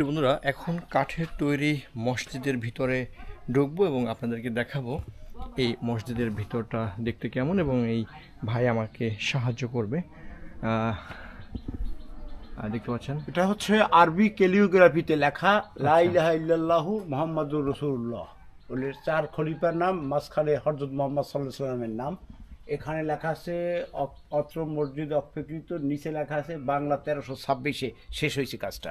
প্রিয় বন্ধুরা এখন কাঠের তৈরি মসজিদের ভিতরে ঢুকবো এবং আপনাদেরকে দেখাবো এই মসজিদের ভিতরটা দেখতে কেমন এবং এই ভাই আমাকে সাহায্য করবে। দেখতে পাচ্ছেন? এটা হচ্ছে আরবি ক্যালিওগ্রাফিতে লেখা লাইলাহা ইল্লাল্লাহু মোহাম্মদুর রসুল্লাহ চার খলিফার নাম মাঝখানে হরজত মোহাম্মদ সাল্লাহ সাল্লামের নাম। এখানে লেখা আছে অত্র মসজিদ অপেক্ষিত নিচে লেখা আছে বাংলা তেরোশো ছাব্বিশে শেষ হয়েছে কাজটা।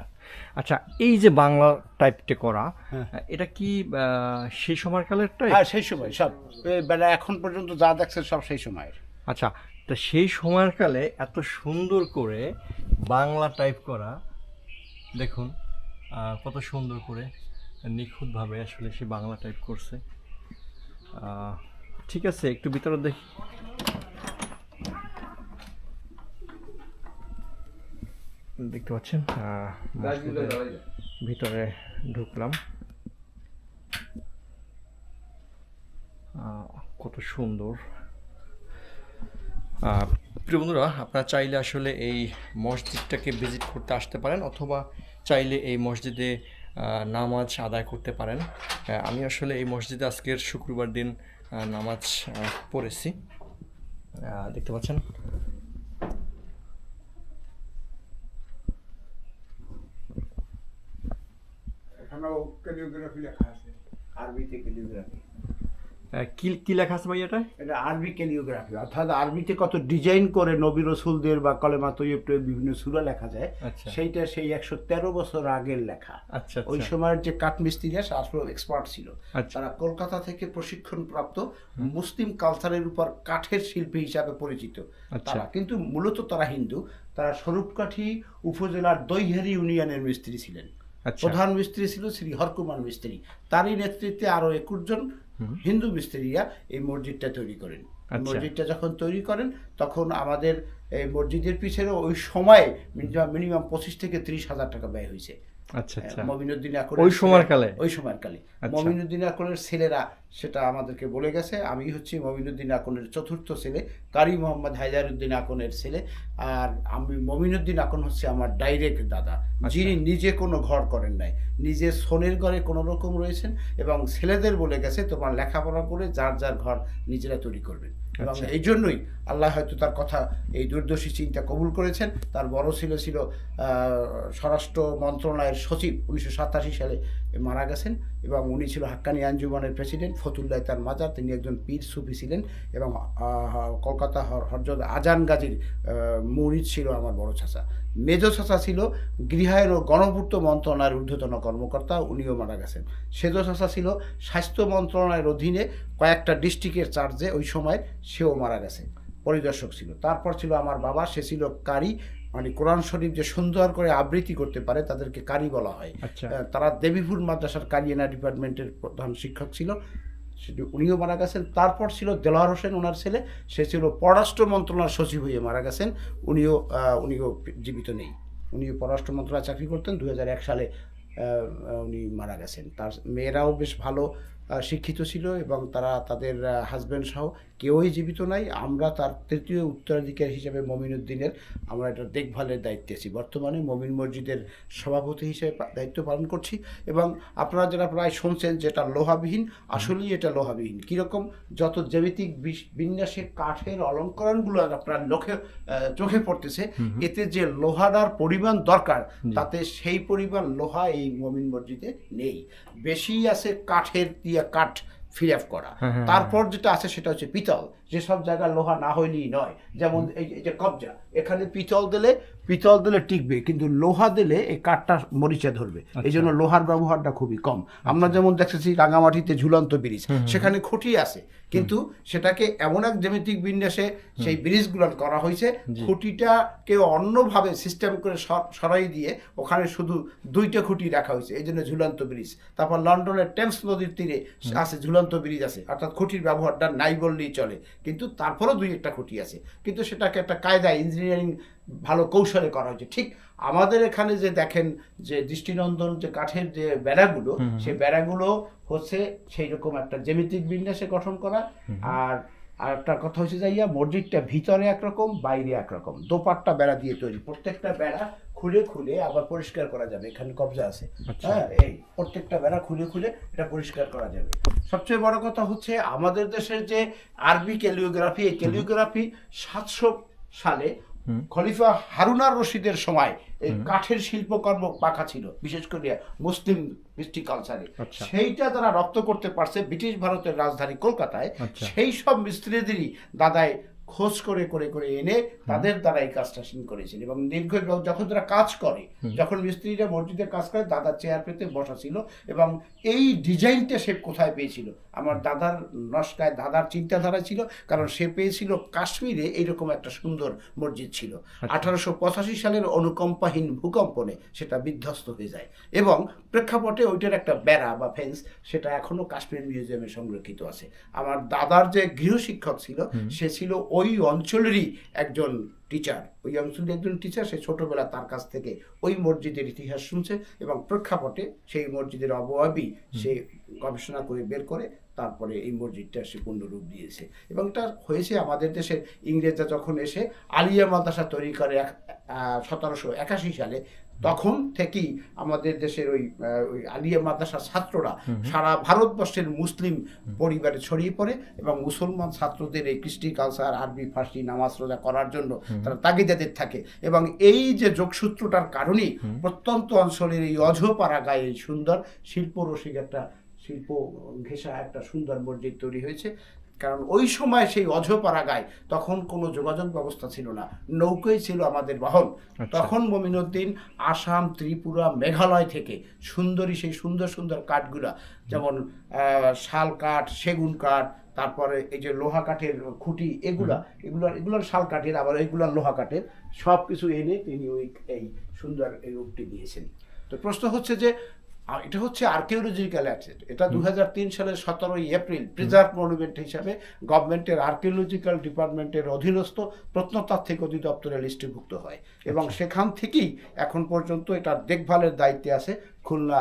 আচ্ছা এই যে বাংলা টাইপটা করা হ্যাঁ। এটা কি সেই সময়কালেরটাই হ্যাঁ সেই সময় সব বেলা এখন পর্যন্ত যা দেখছেন সব সেই সময়ের। আচ্ছা তা সেই সময়ের কালে এত সুন্দর করে বাংলা টাইপ করা দেখুন কত সুন্দর করে নিখুঁতভাবে আসলে সে বাংলা টাইপ করছে। ঠিক আছে, একটু ভিতরে দেখি। দেখতে পাচ্ছেন ভিতরে ঢুকলাম। কত সুন্দর। প্রিয় বন্ধুরা, আপনারা চাইলে আসলে এই মসজিদটাকে ভিজিট করতে আসতে পারেন, অথবা চাইলে এই মসজিদে নামাজ আদায় করতে পারেন। আমি আসলে এই মসজিদে আজকের শুক্রবার দিন নামাজ পড়েছি। দেখতে পাচ্ছেন। লেখা আছে। আরবিতে ক্যালিওগ্রাফি। কি কি লেখা আছে ভাই এটা? এটা আরবি ক্যালিওগ্রাফি অর্থাৎ আরবিতে কত ডিজাইন করে নবী রসুলদের বা কলেমা টৈয়ব বিভিন্ন সুরা লেখা যায় আচ্ছা। সেইটা সেই একশো তেরো বছর আগের লেখা। আচ্ছা ওই আচ্ছা সময়ের যে আসলে এক্সপার্ট ছিল। আচ্ছা। তারা কলকাতা থেকে প্রশিক্ষণ প্রাপ্ত মুসলিম কালচারের উপর কাঠের শিল্পী হিসাবে পরিচিত। তারা কিন্তু মূলত তারা হিন্দু। তারা স্বরূপকাঠি উপজেলার দৈহারি ইউনিয়নের মিস্ত্রি ছিলেন। প্রধান মিস্ত্রি ছিল শ্রী হরকুমার মিস্ত্রি। তারই নেতৃত্বে আরও একুশ জন। হিন্দু মিস্ত্রিরা এই মসজিদটা তৈরি করেন। আচ্ছা। মসজিদটা যখন তৈরি করেন তখন আমাদের এই মসজিদের পিছনে ওই সময়ে মিনিমাম পঁচিশ থেকে ত্রিশ হাজার টাকা ব্যয় হয়েছে। আচ্ছা মমিনুদ্দিন আকর ওই সময়ের ওই সময়ের আচ্ছা। মমিনুদ্দিন আকনের ছেলেরা সেটা আমাদেরকে বলে গেছে আমি হচ্ছি মমিনুদ্দিন আকনের চতুর্থ ছেলে কারি মোহাম্মদ হায়দারুদ্দিন আকনের ছেলে। আর আমি মমিনুদ্দিন আকন হচ্ছে আমার ডাইরেক্ট দাদা। আচ্ছা। যিনি নিজে কোনো ঘর করেন নাই। নিজে সোনের ঘরে কোনো রকম রয়েছেন এবং ছেলেদের বলে গেছে তোমার লেখাপড়া করে যার যার ঘর নিজেরা তৈরি করবেন। এবং আচ্ছা। এই জন্যই আল্লাহ হয়তো তার কথা এই দুর্দশী চিন্তা কবুল করেছেন। তার বড় ছিল ছিল স্বরাষ্ট্র মন্ত্রণালয়ের সচিব। উনিশশো সাতাশি সালে মারা গেছেন। এবং উনি ছিল হাক্কানি আঞ্জুমানের প্রেসিডেন্ট ফতুল্লাহ তার মাজার। তিনি একজন পীর, সুফি ছিলেন এবং কলকাতা হরজত আজান গাজীর মরিদ ছিল আমার বড় চাচা। মেজ চাচা ছিল গৃহায়ন ও গণপূর্ত মন্ত্রণালয়ের ঊর্ধ্বতন কর্মকর্তা, উনিও মারা গেছেন। সেজ চাচা ছিল স্বাস্থ্য মন্ত্রণালয়ের অধীনে কয়েকটা ডিস্ট্রিক্টের চার্জে ওই সময় সেও মারা গেছে। পরিদর্শক ছিল। তারপর ছিল আমার বাবা, সে ছিল কারি মানে কোরআন শরীফ যে সুন্দর করে আবৃত্তি করতে পারে তাদেরকে কারি বলা হয়। আচ্ছা। তারা দেবীপুর মাদ্রাসার কারিয়ানা ডিপার্টমেন্টের প্রধান শিক্ষক ছিল। সেটি উনিও মারা গেছেন। তারপর ছিল দেলোয়ার হোসেন ওনার ছেলে। সে ছিল পররাষ্ট্র মন্ত্রণালয়ের সচিব হয়ে মারা গেছেন। উনিও উনিও জীবিত নেই। উনিও পররাষ্ট্র মন্ত্রণালয়ে চাকরি করতেন। দু হাজার এক সালে উনি মারা গেছেন। তার মেয়েরাও বেশ ভালো। শিক্ষিত ছিল এবং তারা তাদের হাজব্যান্ড সহ কেউই জীবিত নাই। আমরা তার তৃতীয় উত্তরাধিকারী হিসেবে মমিনুদ্দিনের আমরা এটা দেখভালের দায়িত্বে আছি। বর্তমানে মমিন মসজিদের সভাপতি হিসেবে দায়িত্ব পালন করছি এবং আপনারা যারা প্রায় শুনছেন যেটা লোহাবিহীন আসলেই এটা লোহাবিহীন। কীরকম যত জ্যামিতিক বিশ- বিন্যাসে কাঠের অলঙ্করণগুলো আপনার লোকে চোখে পড়তেছে। এতে যে লোহাটার পরিমাণ দরকার তাতে সেই পরিমাণ লোহা এই মমিন মসজিদে নেই। বেশি আছে কাঠের দিয়ে কাঠ ফিল আপ করা। হ্যাঁ, হ্যাঁ, তারপর যেটা আছে সেটা হচ্ছে পিতল। যেসব জায়গায় লোহা না হইলেই নয়। যেমন এই যে কবজা এখানে পিতল দিলে পিতল দিলে টিকবে কিন্তু লোহা দিলে এই কাঠটা মরিচা ধরবে। এই জন্য লোহার ব্যবহারটা খুবই কম। আমরা যেমন দেখতেছি রাঙামাটিতে ঝুলন্ত ব্রিজ সেখানে খুঁটি আছে কিন্তু সেটাকে এমন এক জ্যামিতিক বিন্যাসে সেই ব্রিজগুলো করা হয়েছে। খুঁটিটাকে অন্যভাবে সিস্টেম করে সরাই দিয়ে ওখানে শুধু দুইটা খুঁটি রাখা হয়েছে এই জন্য ঝুলন্ত ব্রিজ। তারপর লন্ডনের টেমস নদীর তীরে আছে ঝুলন্ত ব্রিজ আছে অর্থাৎ খুঁটির ব্যবহারটা নাই বললেই চলে কিন্তু তারপরেও দুই একটা খুঁটি আছে। কিন্তু সেটাকে একটা কায়দা ইঞ্জিনিয়ারিং ভালো কৌশলে করা হয়েছে। ঠিক আমাদের এখানে যে দেখেন যে দৃষ্টিনন্দন যে কাঠের যে বেড়াগুলো। সেই বেড়াগুলো হচ্ছে সেই রকম একটা জ্যামিতিক বিন্যাসে গঠন করা। আর আর একটা কথা হচ্ছে যাইয়া মসজিদটা ভিতরে একরকম বাইরে একরকম। দোপাট্টা বেড়া দিয়ে তৈরি। প্রত্যেকটা বেড়া খুলে খুলে আবার পরিষ্কার করা যাবে। এখানে কবজা আছে। আচ্ছা। হ্যাঁ এই প্রত্যেকটা বেড়া খুলে খুলে এটা পরিষ্কার করা যাবে। সবচেয়ে বড় কথা হচ্ছে আমাদের দেশের যে আরবি ক্যালিওগ্রাফি এই ক্যালিওগ্রাফি সাতশো সালে খলিফা হারুনার রশিদের সময় এই কাঠের শিল্পকর্ম পাখা ছিল বিশেষ করে মুসলিম মিষ্টি কালচারে আচ্ছা। সেইটা তারা রপ্ত করতে পারছে ব্রিটিশ ভারতের রাজধানী কলকাতায় আচ্ছা। সেই সব মিস্ত্রিদেরই দাদাই খোঁজ করে করে করে এনে তাদের দ্বারা এই কাজটা শুরু করেছেন এবং দীর্ঘ যখন তারা কাজ করে যখন মিস্ত্রিরা মসজিদে কাজ করে দাদার চেয়ার পেতে বসা ছিল এবং এই ডিজাইনটা সে কোথায় পেয়েছিল? আমার দাদার নস্কায় দাদার চিন্তাধারা ছিল কারণ সে পেয়েছিল কাশ্মীরে এইরকম একটা সুন্দর মসজিদ ছিল। আঠারোশো পঁচাশি সালের অনুকম্পাহীন ভূকম্পনে সেটা বিধ্বস্ত হয়ে যায় এবং প্রেক্ষাপটে ওইটার একটা বেড়া বা ফেন্স সেটা এখনও কাশ্মীর মিউজিয়ামে সংরক্ষিত আছে। আমার দাদার যে গৃহশিক্ষক ছিল সে ছিল ওই অঞ্চলেরই একজন টিচার ওই অঞ্চলের একজন টিচার সে ছোটবেলা তার কাছ থেকে ওই মসজিদের ইতিহাস শুনছে এবং প্রেক্ষাপটে সেই মসজিদের অবয়বই সে গবেষণা করে বের করে তারপরে এই মসজিদটা সে পূর্ণরূপ দিয়েছে। এবং এটা হয়েছে আমাদের দেশের ইংরেজরা যখন এসে আলিয়া মাদ্রাসা তৈরি করে এক সতেরোশো একাশি সালে তখন থেকেই আমাদের দেশের ওই ওই আলিয়া মাদ্রাসার ছাত্ররা সারা ভারতবর্ষের মুসলিম পরিবারে ছড়িয়ে পড়ে এবং মুসলমান ছাত্রদের এই কৃষ্টি কালচার আরবি ফার্সি নামাজ রোজা করার জন্য তারা তাগিদাদের থাকে। এবং এই যে যোগসূত্রটার কারণেই প্রত্যন্ত অঞ্চলের এই অঝপাড়া গায়ে এই সুন্দর শিল্পরসিক একটা শিল্প ঘেঁষা একটা সুন্দর মসজিদ তৈরি হয়েছে। কারণ ওই সময় সেই অঝপাড়া গায়ে তখন কোনো যোগাযোগ ব্যবস্থা ছিল না। নৌকোই ছিল আমাদের বাহন। তখন মমিনুদ্দিন আসাম ত্রিপুরা মেঘালয় থেকে সুন্দরী সেই সুন্দর সুন্দর কাঠগুলা যেমন শাল কাঠ সেগুন কাঠ তারপরে এই যে লোহা কাঠের খুঁটি এগুলা এগুলার এগুলোর শাল কাঠের আবার এগুলার লোহা কাঠের সব কিছু এনে তিনি ওই এই সুন্দর এই রূপটি দিয়েছেন। তো প্রশ্ন হচ্ছে যে এটা হচ্ছে আর্কিওলজিক্যাল অ্যাসেট এটা দু হাজার তিন সালের সতেরোই এপ্রিল প্রিজার্ভ মনুমেন্ট হিসাবে গভর্নমেন্টের আর্কিওলজিক্যাল ডিপার্টমেন্টের অধীনস্থ প্রত্নতাত্ত্বিক অধিদপ্তরের লিস্টিভুক্ত হয়। এবং সেখান থেকেই এখন পর্যন্ত এটার দেখভালের দায়িত্বে আছে খুলনা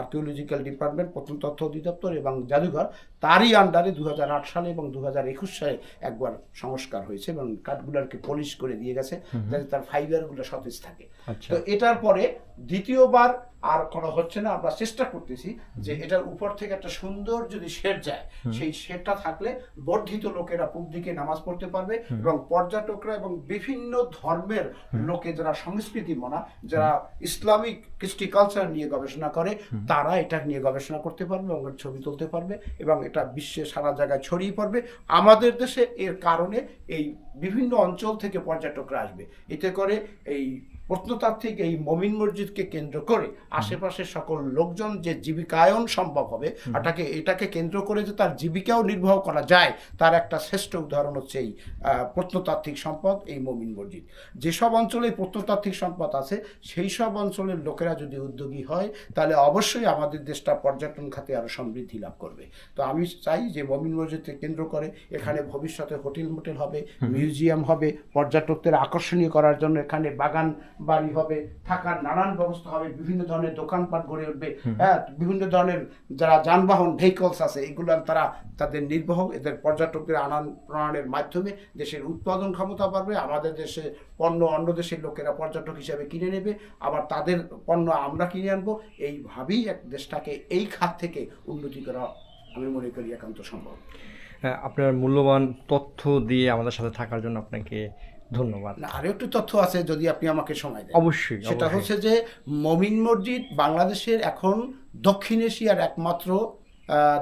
আর্কিওলজিক্যাল ডিপার্টমেন্ট প্রত্নতত্ত্ব অধিদপ্তর এবং জাদুঘর। তারই আন্ডারে দু হাজার আট সালে এবং দু হাজার একুশ সালে একবার সংস্কার হয়েছে এবং কাঠগুলোকে পলিশ করে দিয়ে গেছে যাতে তার ফাইবারগুলো সতেজ থাকে। আচ্ছা। তো এটার পরে দ্বিতীয়বার আর করা হচ্ছে না আমরা চেষ্টা করতেছি যে এটার উপর থেকে একটা সুন্দর যদি শেড যায় সেই শেডটা থাকলে বর্ধিত লোকেরা পূব দিকে নামাজ পড়তে পারবে এবং পর্যটকরা এবং বিভিন্ন ধর্মের লোকে যারা সংস্কৃতি মনা যারা ইসলামিক কৃষ্টি কালচার নিয়ে গবেষণা করে তারা এটা নিয়ে গবেষণা করতে পারবে এবং ছবি তুলতে পারবে এবং এটা বিশ্বে সারা জায়গায় ছড়িয়ে পড়বে। আমাদের দেশে এর কারণে এই বিভিন্ন অঞ্চল থেকে পর্যটকরা আসবে। এতে করে এই প্রত্নতাত্ত্বিক এই মমিন মসজিদকে কেন্দ্র করে আশেপাশের সকল লোকজন যে জীবিকায়ন সম্ভব হবে এটাকে এটাকে কেন্দ্র করে যে তার জীবিকাও নির্বাহ করা যায় তার একটা শ্রেষ্ঠ উদাহরণ হচ্ছে এই প্রত্নতাত্ত্বিক সম্পদ এই মমিন মসজিদ। যেসব অঞ্চলে প্রত্নতাত্ত্বিক সম্পদ আছে সেই সব অঞ্চলের লোকেরা যদি উদ্যোগী হয় তাহলে অবশ্যই আমাদের দেশটা পর্যটন খাতে আরও সমৃদ্ধি লাভ করবে। তো আমি চাই যে মমিন মসজিদকে কেন্দ্র করে এখানে ভবিষ্যতে হোটেল মোটেল হবে মিউজিয়াম হবে পর্যটকদের আকর্ষণীয় করার জন্য এখানে বাগান বাড়ি হবে থাকার নানান ব্যবস্থা হবে বিভিন্ন ধরনের দোকানপাট গড়ে উঠবে হ্যাঁ বিভিন্ন ধরনের যারা যানবাহন ভেহিকলস আছে এগুলো তারা তাদের নির্বাহ এদের পর্যটকদের আনান প্রণয়নের মাধ্যমে দেশের উৎপাদন ক্ষমতা বাড়বে আমাদের দেশে পণ্য অন্য দেশের লোকেরা পর্যটক হিসাবে কিনে নেবে আবার তাদের পণ্য আমরা কিনে আনব এইভাবেই এক দেশটাকে এই খাত থেকে উন্নতি করা আমি মনে করি একান্ত সম্ভব। হ্যাঁ, আপনার মূল্যবান তথ্য দিয়ে আমাদের সাথে থাকার জন্য আপনাকে ধন্যবাদ। না আরও একটু তথ্য আছে যদি আপনি আমাকে সময় দেন। অবশ্যই সেটা হচ্ছে যে মমিন মসজিদ বাংলাদেশের এখন দক্ষিণ এশিয়ার একমাত্র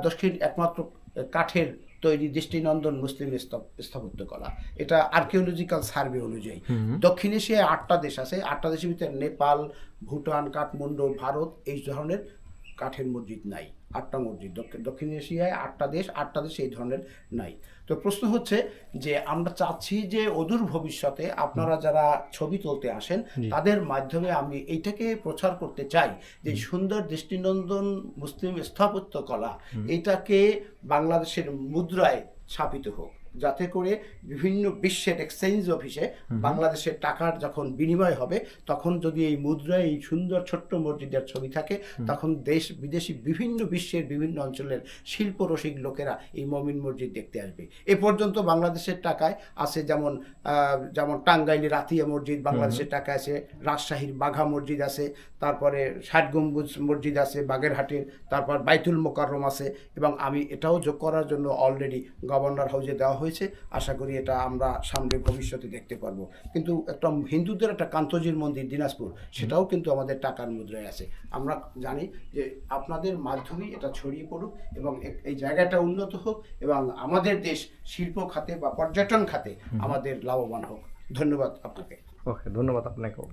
দক্ষিণ একমাত্র কাঠের তৈরি দৃষ্টিনন্দন মুসলিম স্থাপ- স্থাপত্য কলা। এটা আর্কিওলজিক্যাল সার্ভে অনুযায়ী। দক্ষিণ এশিয়ায় আটটা দেশ আছে। আটটা দেশের ভিতরে নেপাল ভুটান কাঠমান্ডু ভারত এই ধরনের কাঠের মসজিদ নাই। আটটা মসজিদ। দক্ষ- দক্ষিণ এশিয়ায় আটটা দেশ আটটা দেশ এই ধরনের নাই। তো প্রশ্ন হচ্ছে যে আমরা চাচ্ছি যে অদূর ভবিষ্যতে আপনারা যারা ছবি তুলতে আসেন তাদের মাধ্যমে আমি এইটাকে প্রচার করতে চাই যে সুন্দর দৃষ্টিনন্দন মুসলিম স্থাপত্য কলা এটাকে বাংলাদেশের মুদ্রায় ছাপিত হোক। যাতে করে বিভিন্ন বিশ্বের এক্সচেঞ্জ অফিসে বাংলাদেশের টাকার যখন বিনিময় হবে তখন যদি এই মুদ্রায় এই সুন্দর ছোট্ট মসজিদের ছবি থাকে তখন দেশ বিদেশি বিভিন্ন বিশ্বের বিভিন্ন অঞ্চলের শিল্প রসিক লোকেরা এই মমিন মসজিদ দেখতে আসবে। এ পর্যন্ত বাংলাদেশের টাকায় আছে যেমন যেমন টাঙ্গাইলের রাতিয়া মসজিদ বাংলাদেশের টাকায় আছে রাজশাহীর বাঘা মসজিদ আছে তারপরে ষাট গম্বুজ মসজিদ আছে বাগেরহাটের তারপর বাইতুল মোকাররম আছে এবং আমি এটাও যোগ করার জন্য অলরেডি গভর্নর হাউসে দেওয়া হয়েছে। আশা করি এটা আমরা সামনে ভবিষ্যতে দেখতে পারব। কিন্তু একটা হিন্দুদের একটা কান্তজির মন্দির দিনাজপুর সেটাও কিন্তু আমাদের টাকার মুদ্রায় আছে। আমরা জানি যে আপনাদের মাধ্যমেই এটা ছড়িয়ে পড়ুক এবং এই জায়গাটা উন্নত হোক এবং আমাদের দেশ শিল্প খাতে বা পর্যটন খাতে আমাদের লাভবান হোক। ধন্যবাদ আপনাকে। ওকে ধন্যবাদ আপনাকেও।